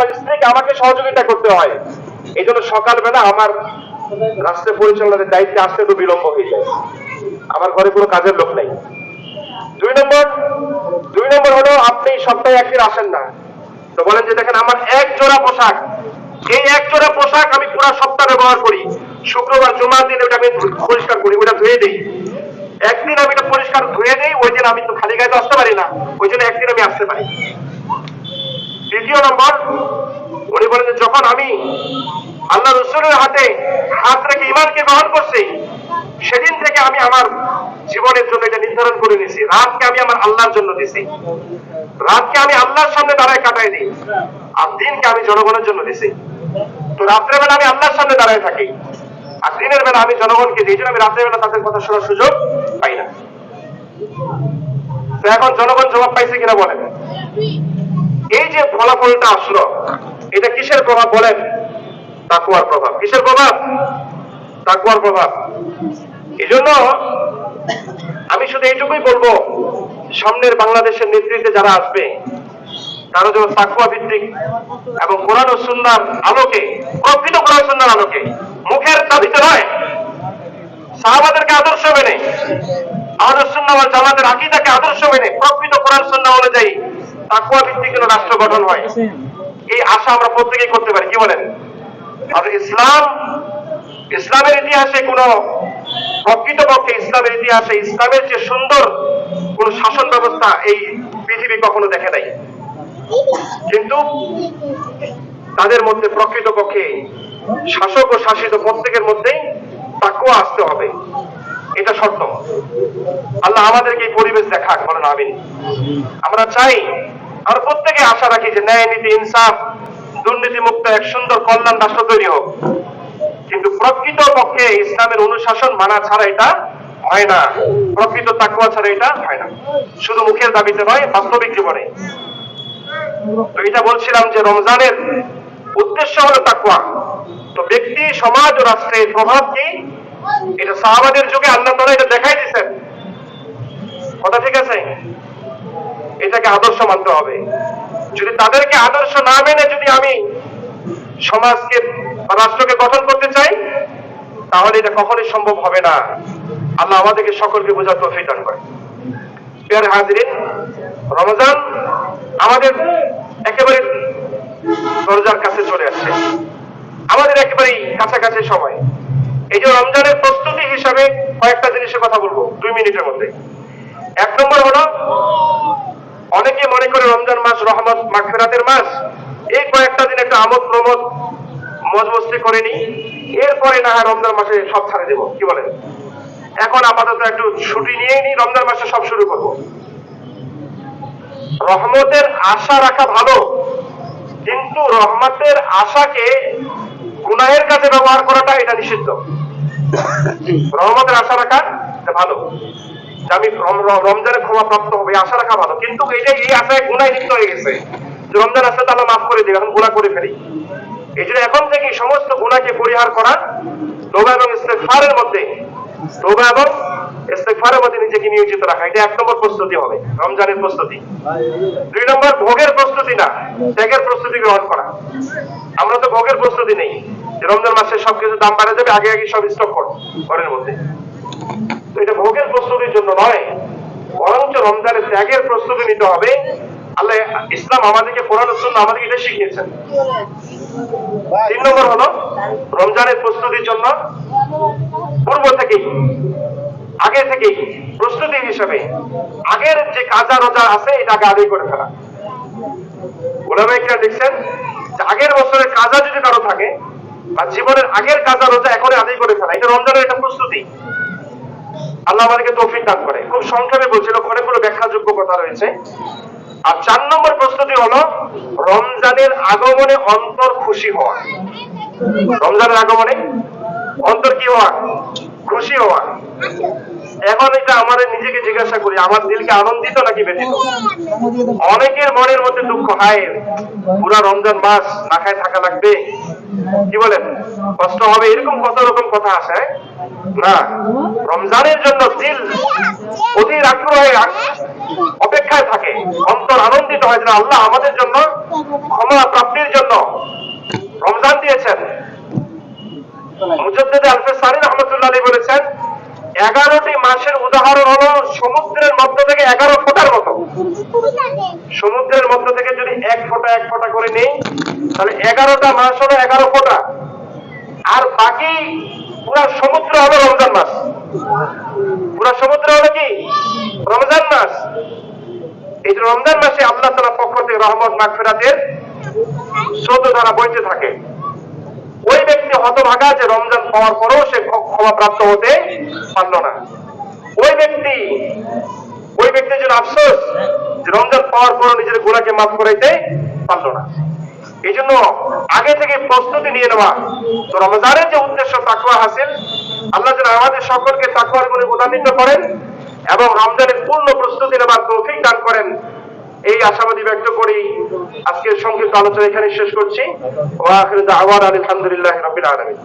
আমার স্ত্রীকে আমাকে সহযোগিতা করতে হয়। এই জন্য সকালবেলা আমার রাষ্ট্র পরিচালনার দায়িত্বে আসতে তো বিলম্ব হয়ে যায়। আমার ঘরে কোনো কাজের লোক নেই। দুই নম্বর দুই নম্বর হলো আপনি সপ্তাহে একদিন আসেন না। তো বলেন যে দেখেন আমার এক জোড়া পোশাক। এই এক জোড়া পোশাক আমি পুরো সপ্তাহ ব্যবহার করি। শুক্রবার, জুমার দিন ওটা আমি পরিষ্কার করি, ওটা ধুয়ে দিই। একদিন আমি এটা পরিষ্কার ধুয়ে দিই, ওই দিন আমি তো খালি গায়ে আসতে পারি না, ওই জন্য একদিন আমি আসতে পারি। দ্বিতীয় নম্বর, উনি বলেন যে যখন আমি আল্লাহ রসুলের হাতে হাত রেখে ইমানকে গ্রহণ করছি, সেদিন থেকে আমি আমার জীবনের জন্য এটা নির্ধারণ করে নিয়েছি। রাতকে আমি আমার আল্লাহর জন্য দিছি। রাতকে আমি আল্লাহর সামনে দাঁড়ায় কাটাই দিই। আর দিনকে আমি জনগণের জন্য দিছি। তো রাত্রের বেলা আমি আল্লাহর সামনে দাঁড়ায় থাকি। আর দিনের বেলা আমি জনগণকে দিই। আমি রাত্রের বেলা তাদের কথা শোনার সুযোগ পাই না। তো এখন জনগণ জবাব পাইছে কিনা বলেন। এই যে ফলাফলটা আসলো, এটা কিসের প্রভাব বলেন? তাকুয়ার প্রভাব। কিসের প্রভাব? তাকুয়ার প্রভাব। এই জন্য আমি শুধু এইটুকুই বলব, সামনের বাংলাদেশের নেতৃত্বে যারা আসবে, তারা যেন তাকুয়া ভিত্তিক এবং কোরআন ও সুন্নার আলোকে, প্রকৃত কোরআন সুন্নার আলোকে মুখের দাবিতে নয়, সাহাবাদেরকে আদর্শ মেনে আদর্শ জামাতের আকীদাকে আদর্শ মেনে প্রকৃত কোরআন সুন্নাহ অনুযায়ী তাকওয়া ভিত্তিক যেন রাষ্ট্র গঠন হয়। এই আশা আমরা প্রত্যেকেই করতে পারি। কি বলেন? আর ইসলাম, ইসলামের ইতিহাসে কোন প্রকৃতপক্ষে ইসলামের ইতিহাসে ইসলামের যে সুন্দর কোন শাসন ব্যবস্থা এই পৃথিবী কখনো দেখে নাই। কিন্তু তাদের মধ্যে প্রকৃতপক্ষে শাসক ও শাসিত প্রত্যেকের মধ্যেই তাকুয়া আসতে হবে। এটা শর্ত আল্লাহ আমাদেরকে এই পরিবেশ দেখাক। বলেন আমিন। আমরা চাই আমরা প্রত্যেকে আশা রাখি যে ন্যায় নীতি, ইনসাফ দুর্নীতি মুক্ত এক সুন্দর কল্যাণ রাষ্ট্র তৈরি হোক। কিন্তু প্রকৃত পক্ষে ইসলামের অনুশাসন মানা ছাড়া এটা হয় না। প্রকৃত তাকুয়া ছাড়া এটা হয় না। শুধু মুখের দাবিতে নয়, বাস্তবিক জীবনে। তো এটা বলছিলাম যে রমজানের উদ্দেশ্য হলো তাকুয়া তো ব্যক্তি, সমাজ ও রাষ্ট্রের প্রভাব কি? এটা সাহাবাদের যুগে আল্লাহ তারা এটা দেখাই দিচ্ছেন কথা ঠিক আছে? এটাকে আদর্শ মানতে হবে। যদি তাদেরকে আদর্শ না মেনে যদি আমি সমাজকে রাষ্ট্রকে গঠন করতে চাই, তাহলে এটা কখনোই সম্ভব হবে না। আল্লাহ আমাদেরকে সকলকে বোঝার তৌফিক দান করে প্রিয় হাজিরিন, রমজান আমাদের একেবারে দরজার কাছে চলে আসছে। আমাদের একেবারেই কাছাকাছি সময়। এই যে রমজানের প্রস্তুতি হিসাবে কয়েকটা জিনিসের কথা বলব, দুই মিনিটের মধ্যে। এক নম্বর হলো করে রমজান মাস, রহমত, মাগফিরাতের মাস, এই কয়েকটা দিন একটু আমোদ প্রমোদ মজমস্তি করে নি এরপরে না হয় রমজান মাসে সব ছাড়ে দেবো, কি বলেন? এখন আপাতত একটু ছুটি নিয়েই নি রমজান মাসে সব শুরু করব। রহমতের আশা রাখা ভালো, কিন্তু রহমতের আশাকে গুনাহের কাছে ব্যবহার করাটা এটা নিষিদ্ধ। রহমতের আশা রাখা ভালো। আমি রম- রম- রমজানে ক্ষমা প্রাপ্ত হবে আশা রাখা ভালো। কিন্তু এটা এই আশায় গুনায় লিপ্ত হয়ে গেছে। রমজান আসলে তাহলে মাফ করে দেবে, এখন গুণা করে ফেলি। এই জন্য এখন থেকে সমস্ত গুণাকে পরিহার করা তোবা এবং ইস্তেফারের মধ্যে তোবা এবং ইস্তেফারের মধ্যে নিজেকে নিয়োজিত রাখা। এটা এক নম্বর প্রস্তুতি হবে, রমজানের প্রস্তুতি। দুই নম্বর, ভোগের প্রস্তুতি না, ত্যাগের প্রস্তুতি গ্রহণ করা। আমরা তো ভোগের প্রস্তুতি নেই। রমজান মাসে সবকিছু দাম বাড়া যাবে, আগে আগে সব স্টক করো, ঘরের মধ্যে। এটা ভোগের প্রস্তুতির জন্য নয় বরঞ্চ রমজানের ত্যাগের প্রস্তুতি নিতে হবে। আল্লাহ ইসলাম আমাদেরকে কোরআন জন্য আমাদেরকে এটা শিখিয়েছেন। তিন নম্বর হলো রমজানের প্রস্তুতির জন্য পূর্ব থেকেই, আগে থেকেই প্রস্তুতি হিসাবে আগের যে কাজা রোজা আছে, এটা আগে আদায় করে ফেলা। ওলামাইকরা দেখছেন আগের বছরের কাজা যদি কারও থাকে, বা জীবনের আগের কাজা রোজা এখন আদায় করে ফেলা, এটা রমজানের একটা প্রস্তুতি। আল্লাহ আমাদেরকে তৌফিক দান করে। খুব সংক্ষেপে বলছিল অনেকগুলো ব্যাখ্যাযোগ্য কথা রয়েছে। আর চার নম্বর প্রশ্নটি হলো, রমজানের আগমনে অন্তর খুশি হওয়া। রমজানের আগমনে অন্তর কি হওয়া? খুশি হওয়া। এখন এটা আমাদের নিজেকে জিজ্ঞাসা করি, আমার দিলকে আনন্দিত নাকি ব্যথিত? অনেকের মনের মধ্যে দুঃখ, হায়, পুরা রমজান মাস না খায় থাকা লাগবে। কি বলেন? কষ্ট হবে, এরকম কত রকম কথা আসে হ্যাঁ? না, রমজানের জন্য দিল অধীর আগ্রহে অপেক্ষায় থাকে, অন্তর আনন্দিত হয় যে আল্লাহ আমাদের জন্য ক্ষমা প্রাপ্তির জন্য রমজান দিয়েছেন। মুজদ্দিদ আলফে সারি রহমতুল্লাহ বলেছেন এগারোটি মাসের উদাহরণ হলো সমুদ্রের মধ্য থেকে এগারো ফোটার মতো। সমুদ্রের মধ্য থেকে যদি এক ফোঁটা এক ফোঁটা করে নেই, তাহলে এগারোটা মাস হলো এগারো ফোঁটা। আর বাকি পুরা সমুদ্র হলো রমজান মাস। পুরা সমুদ্র হলো কি? রমজান মাস। এই যে রমজান মাসে আল্লাহ তালা পক্ষ থেকে রহমত, মাগফিরাতের স্রোত ধারা বইতে থাকে। ওই ব্যক্তি হতভাগা যে রমজান পাওয়ার পরেও সে ক্ষমা প্রাপ্ত হতে পারল না। ওই ব্যক্তি, ওই ব্যক্তির জন্য আফসোস যে রমজান পাওয়ার পর নিজের গোড়াকে মাফ করাইতে পারল না। এই জন্য আগে থেকে প্রস্তুতি নিয়ে নেওয়া, তো রমজানের যে উদ্দেশ্য তাকুয়া হাসিল, আল্লাহ যেন আমাদের সকলকে তাকুয়ার গুণে গুণান্বিত করেন এবং রমজানের পূর্ণ প্রস্তুতি নেবার তৌফিক দান করেন। এই আশাবাদী ব্যক্ত করি আজকের সংক্ষিপ্ত আলোচনা এখানে শেষ করছি। ওয়া আলহামদুলিল্লাহি রাব্বিল আলামিন।